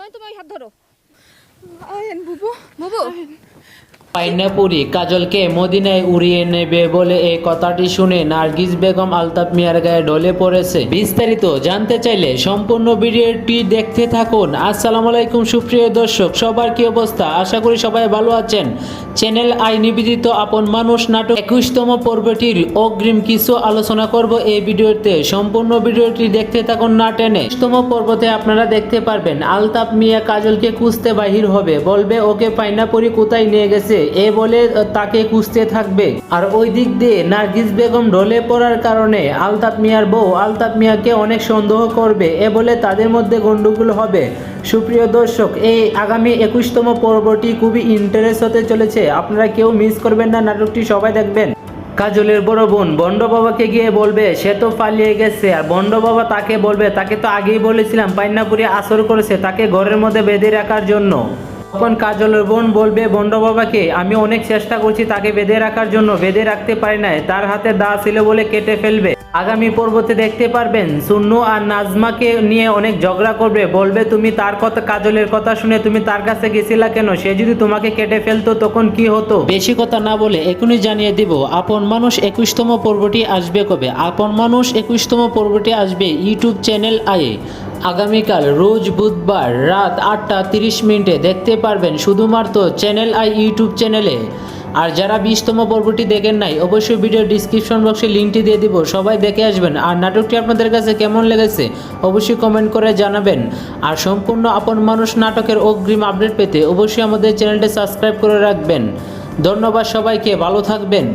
নয় তুমি ওই হাত ধরো। আয়েন বুবু। বুবু? পাইনাপুরি কাজলকে মদিনায় উড়িয়ে নেবে বলে এই কথাটি শুনে নার্গিস বেগম আলতাফ মিয়ার গায়ে ঢলে পড়েছে। বিস্তারিত জানতে চাইলে সম্পূর্ণ ভিডিওটি দেখতে থাকুন। আসসালামু আলাইকুম, সুপ্রিয় দর্শক, সবার কি অবস্থা? আশা করি সবাই ভালো আছেন। চ্যানেল আই নিবেদিত আপন মানুষ নাটক একুশতম পর্বটির অগ্রিম কিছু আলোচনা করব এই ভিডিওতে। সম্পূর্ণ ভিডিওটি দেখতে থাকুন না টেনে। একুশতম পর্বতে আপনারা দেখতে পারবেন, আলতাফ মিয়া কাজলকে খুঁজতে বাহির হবে। বলবে, ওকে পাইনাপুরি কোথায় নিয়ে গেছে? এ বলে তাকে খুঁজতে থাকবে। আর ওই দিক দিয়ে নার্গিস বেগম ঢলে পড়ার কারণে আলতাফ মিয়ার বউ আলতাফ মিয়াকে অনেক সন্দেহ করবে, এ বলে তাদের মধ্যে গন্ডগোল হবে। সুপ্রিয় দর্শক, এই আগামী একুশতম পর্বটি খুবই ইন্টারেস্ট হতে চলেছে। আপনারা কেউ মিস করবেন না, নাটকটি সবাই দেখবেন। কাজলের বড় বোন বন্ড বাবাকে গিয়ে বলবে, সে তো পালিয়ে গেছে। আর বন্ড বাবা তাকে বলবে, তাকে তো আগেই বলেছিলাম পাইনাপুরি আসর করেছে, তাকে ঘরের মধ্যে বেঁধে রাখার জন্য। তখন কাজলের বোন বলবে, বন্ড বাবাকে, আমি অনেক চেষ্টা করছি তাকে বেঁধে রাখার জন্য, বেঁধে রাখতে পারি নাই। তার হাতে দা ছিল বলে কেটে ফেলবে। আগামী পর্বতে দেখতে পারবেন, সুন্নু আর নাজমাকে নিয়ে অনেক ঝগড়া করবে। বলবে, তুমি তার কথা কাজলের কথা শুনে তুমি তার কাছে গেছিলা কেন? সে যদি তোমাকে কেটে ফেলতো, তখন কি হতো? বেশি কথা না বলে এখনই জানিয়ে দিব, আপন মানুষ একুশতম পর্বটি আসবে কবে? আপন মানুষ একুশতম পর্বটি আসবে ইউটিউব চ্যানেল আয়ে। আগামীকাল রোজ বুধবার রাত আটটা তিরিশ মিনিটে দেখতে পারবেন শুধুমাত্র চ্যানেল আই ইউটিউব চ্যানেলে। আর যারা বিশতম পর্বটি দেখেন নাই, অবশ্যই ভিডিও ডিসক্রিপশন বক্সে লিঙ্কটি দিয়ে দিব, সবাই দেখে আসবেন। আর নাটকটি আপনাদের কাছে কেমন লেগেছে, অবশ্যই কমেন্ট করে জানাবেন। আর সম্পূর্ণ আপন মানুষ নাটকের অগ্রিম আপডেট পেতে অবশ্যই আমাদের চ্যানেলটি সাবস্ক্রাইব করে রাখবেন। ধন্যবাদ সবাইকে, ভালো থাকবেন।